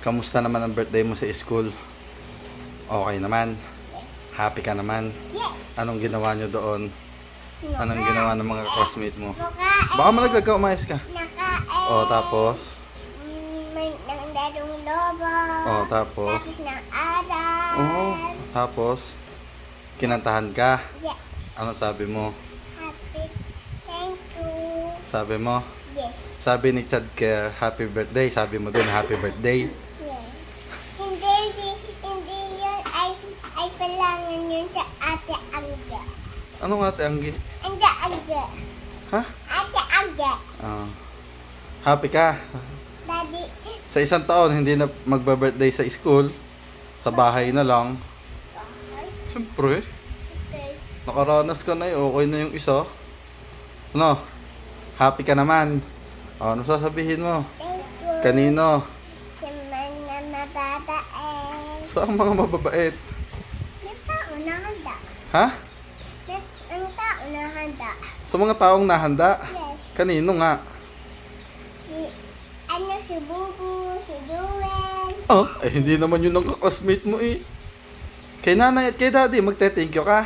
Kamusta naman ang birthday mo sa school? Okay naman? Yes. Happy ka naman? Yes. Anong ginawa nyo doon? Anong Naka- ginawa ng mga classmate mo? Nakain. Baka malaglag ka, umayos ka. Nakain. O, tapos? May ng darong lobo. O, tapos? Tapos ng aral. Oo, tapos? Kinantahan ka? Yeah. Ano sabi mo? Happy. Thank you. Sabi mo? Yes. Sabi ni Chad ka, happy birthday. Sabi mo din, happy birthday. Sa ate Angga. Ano nga ate Anggi? Ate Angga. Ha? Ate Angga. Ah. happy ka? Daddy. Sa isang taon, hindi na magba-birthday sa school. Sa bahay na lang. Siyempre, Okay. nakaranas ka na eh. Okay na yung isa. Ano? Happy ka naman. O, ano sasabihin mo? Thank you. Kanino? Sa mga mababae. Sa mga mababait. May tao na handa. Ha? May ang tao na handa. Sa mga taong nahanda. Yes. Kanino nga? Si, ano, si Bubu, si Duwen. Oh, eh hindi naman yun ang kaklasmate mo eh. Kay nanay at kay daddy, magte-thank you ka.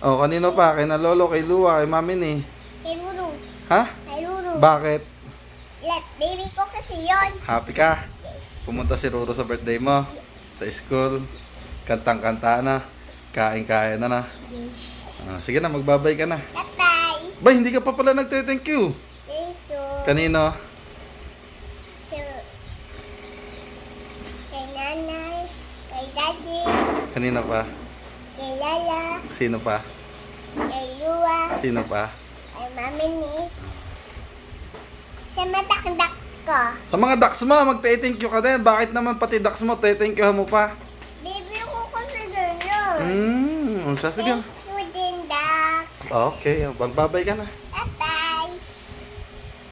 Oh, kanino pa? Kay na lolo, kay luwa, kay mami ni. Kay Ruru. Ha? Kay Ruru. Bakit? Let baby ko kasi yon. Happy ka? Yes. Pumunta si Ruro sa birthday mo. Sa school. Kantang-kanta na. Kain-kain na na. Yes. Ah, sige na, magbabay ka na. Bye-bye. Ba, hindi ka pa pala nagte-thank you. Thank you. Kanino? So, kay nanay, kay daddy, Kanino pa? kay lala, Sino pa? kay luwa, Sino pa? kay mami ni. Sa matakdaks ko. Sa mga ducks mo, magte-thank you ka din. Bakit naman pati ducks mo, te-thank you mo pa? Hmm, siya sige. Okay, magbabay ka na.